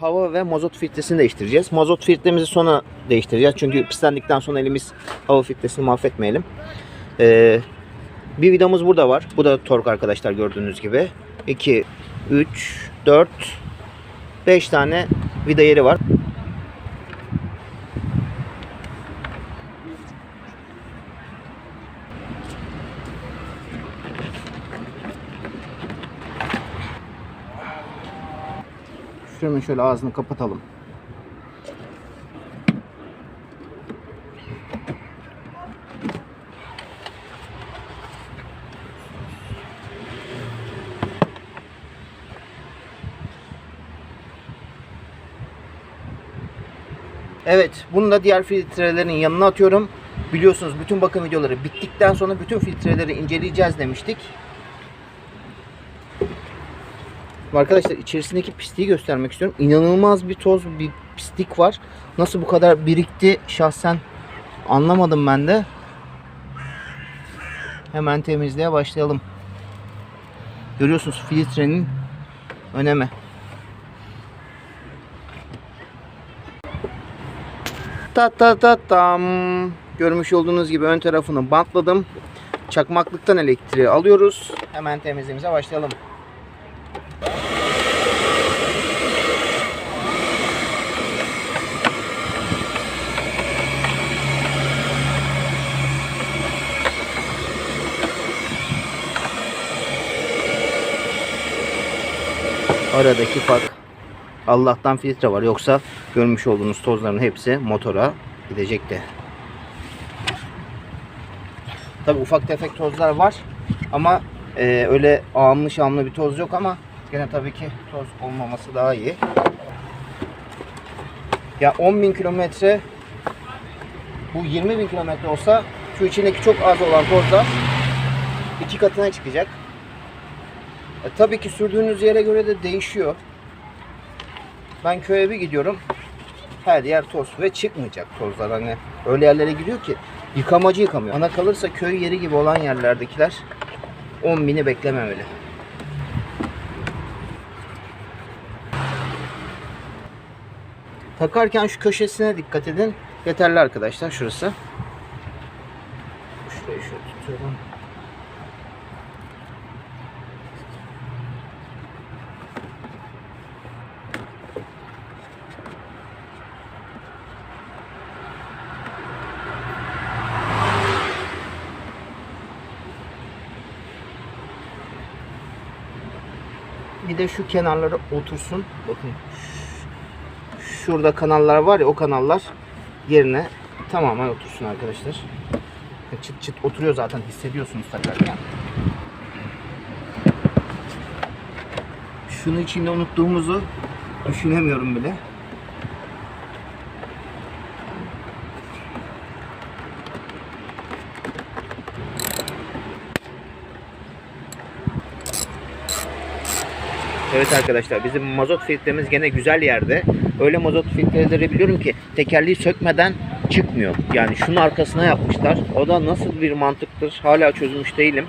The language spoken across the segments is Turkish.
hava ve mazot filtresini değiştireceğiz. Mazot filtremizi sonra değiştireceğiz. Çünkü pislendikten sonra elimiz hava filtresini mahvetmeyelim. Ee, bir vidamız burada var. Bu da tork arkadaşlar gördüğünüz gibi. 2, 3, 4, 5 tane vida yeri var. Şunun şöyle ağzını kapatalım. Evet, bunu da diğer filtrelerin yanına atıyorum. Biliyorsunuz bütün bakım videoları bittikten sonra bütün filtreleri inceleyeceğiz demiştik. Arkadaşlar içerisindeki pisliği göstermek istiyorum. İnanılmaz bir toz, bir pislik var. Nasıl bu kadar birikti şahsen anlamadım ben de. Hemen temizliğe başlayalım. Görüyorsunuz filtrenin önemi. Ta ta ta tam. Görmüş olduğunuz gibi ön tarafını bantladım. Çakmaklıktan elektriği alıyoruz. Hemen temizliğimize başlayalım. Aradaki fark. Allah'tan filtre var. Yoksa görmüş olduğunuz tozların hepsi motora gidecekti. Tabi ufak tefek tozlar var. Ama e, öyle ağımlı şamlı bir toz yok ama gene tabii ki toz olmaması daha iyi. Ya 10.000 kilometre bu 20.000 kilometre olsa şu içindeki çok az olan tozlar iki katına çıkacak. E, tabii ki sürdüğünüz yere göre de değişiyor. Ben köye bir gidiyorum. Her yer toz ve çıkmayacak tozlar hani öyle yerlere gidiyor ki yıkamacı yıkamıyor. Ana kalırsa köy yeri gibi olan yerlerdekiler 10 bini beklememeli. Takarken şu köşesine dikkat edin. Yeterli arkadaşlar şurası. Şurayı şöyle tutuyorum. Bir de şu kenarlara otursun. Bakın. Şurada kanallar var ya o kanallar yerine tamamen otursun arkadaşlar. Çıt çıt oturuyor zaten hissediyorsunuz takarken. Şunu içinde unuttuğumuzu düşünemiyorum bile. Evet arkadaşlar bizim mazot filtremiz gene güzel yerde. Öyle mazot filtreleri biliyorum ki tekerleği sökmeden çıkmıyor. Yani şunun arkasına yapmışlar. O da nasıl bir mantıktır hala çözmüş değilim.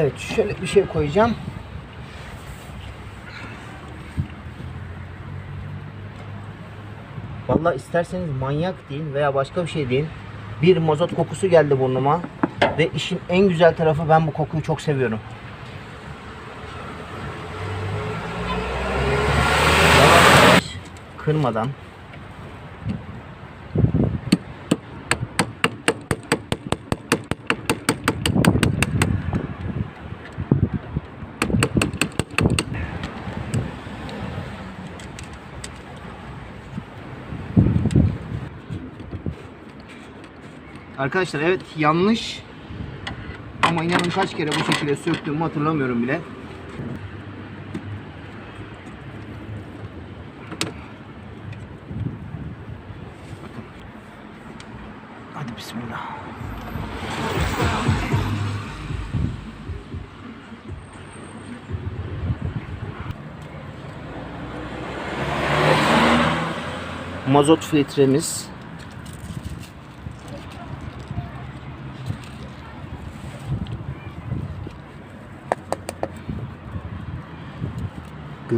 Evet şöyle bir şey koyacağım. Vallahi isterseniz manyak deyin veya başka bir şey deyin. Bir mazot kokusu geldi burnuma. Ve işin en güzel tarafı ben bu kokuyu çok seviyorum. Kırmadan Arkadaşlar evet yanlış. Ama inanın kaç kere bu şekilde söktüğümü hatırlamıyorum bile. Hadi bismillah. Mazot filtremiz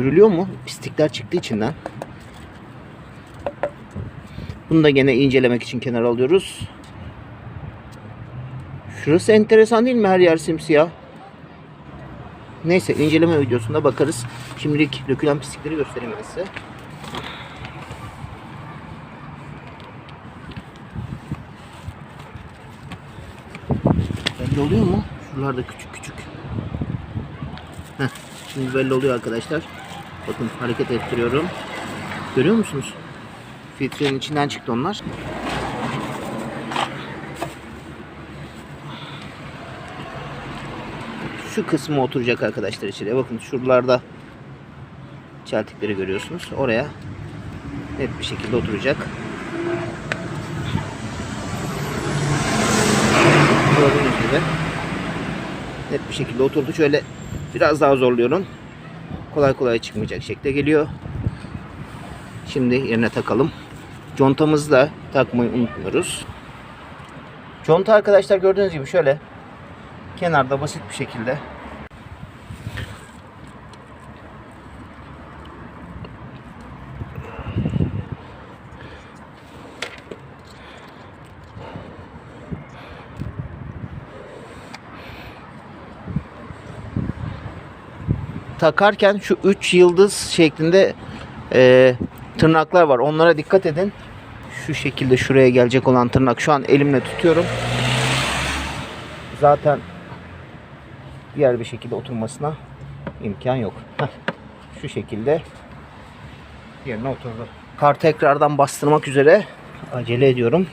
Görülüyor mu? Pislikler çıktı içinden. Bunu da gene incelemek için kenara alıyoruz. Şurası enteresan değil mi? Her yer simsiyah. Neyse inceleme videosunda bakarız. Şimdilik dökülen pislikleri göstereyim ben size. Belli oluyor mu? Şuralarda küçük küçük. Heh, şimdi belli oluyor arkadaşlar. Bakın hareket ettiriyorum. Görüyor musunuz? Filtrenin içinden çıktı onlar. Şu kısmı oturacak arkadaşlar içeriye. Bakın şuralarda çeltikleri görüyorsunuz. Oraya net bir şekilde oturacak. Gördüğünüz gibi net bir şekilde oturdu. Şöyle biraz daha zorluyorum. Kolay kolay çıkmayacak şekilde geliyor. Şimdi yerine takalım. Contamızı da takmayı unutmuyoruz. Conta arkadaşlar gördüğünüz gibi şöyle kenarda basit bir şekilde takarken şu 3 yıldız şeklinde e, tırnaklar var. Onlara dikkat edin. Şu şekilde şuraya gelecek olan tırnak şu an elimle tutuyorum. Zaten diğer bir şekilde oturmasına imkan yok. Heh. Şu şekilde yerine oturdu. Kar tekrardan bastırmak üzere acele ediyorum.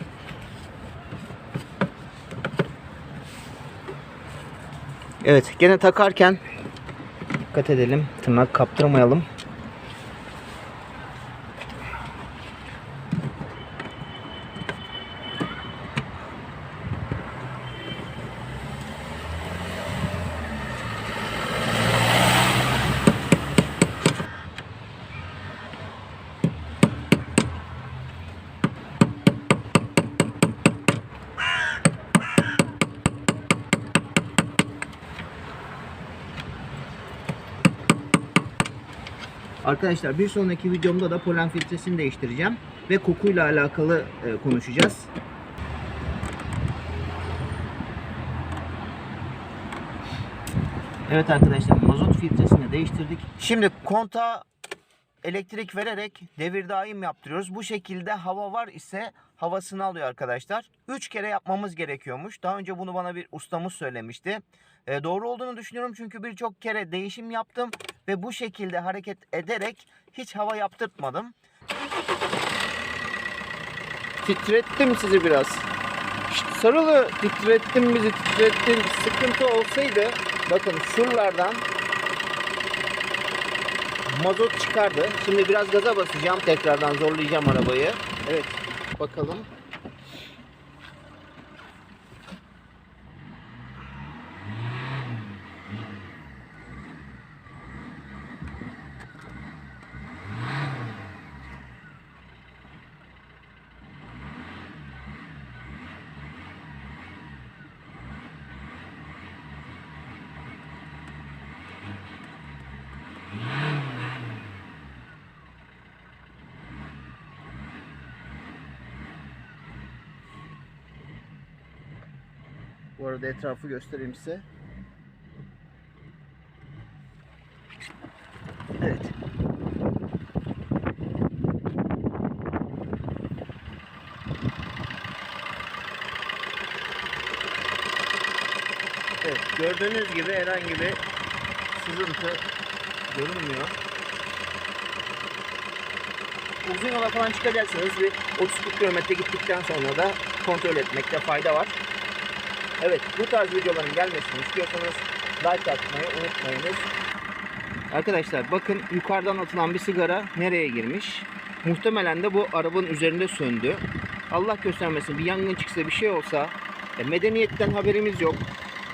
Evet gene takarken dikkat edelim. Tırnak kaptırmayalım. Arkadaşlar bir sonraki videomda da polen filtresini değiştireceğim ve kokuyla alakalı e, konuşacağız. Evet arkadaşlar mazot filtresini değiştirdik. Şimdi konta elektrik vererek devir daim yaptırıyoruz. Bu şekilde hava var ise havasını alıyor arkadaşlar. 3 kere yapmamız gerekiyormuş. Daha önce bunu bana bir ustamız söylemişti. E, doğru olduğunu düşünüyorum çünkü birçok kere değişim yaptım ve bu şekilde hareket ederek hiç hava yaptırtmadım. Titrettim sizi biraz. Şşt, sarılı titrettin bizi titrettin. Sıkıntı olsaydı bakın şuralardan mazot çıkardı. Şimdi biraz gaza basacağım. Tekrardan zorlayacağım arabayı. Evet. Bakalım. Bu arada etrafı göstereyim size. Evet. Evet, gördüğünüz gibi herhangi bir sızıntı görünmüyor. Uzun yola falan çıkacaksanız bir 30-40 kilometre gittikten sonra da kontrol etmekte fayda var. Evet bu tarz videoların gelmesini istiyorsanız like atmayı unutmayınız. Arkadaşlar bakın yukarıdan atılan bir sigara nereye girmiş? Muhtemelen de bu arabanın üzerinde söndü. Allah göstermesin bir yangın çıksa bir şey olsa e, medeniyetten haberimiz yok.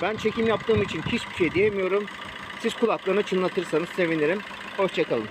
Ben çekim yaptığım için hiçbir şey diyemiyorum. Siz kulaklarını çınlatırsanız sevinirim. Hoşçakalın.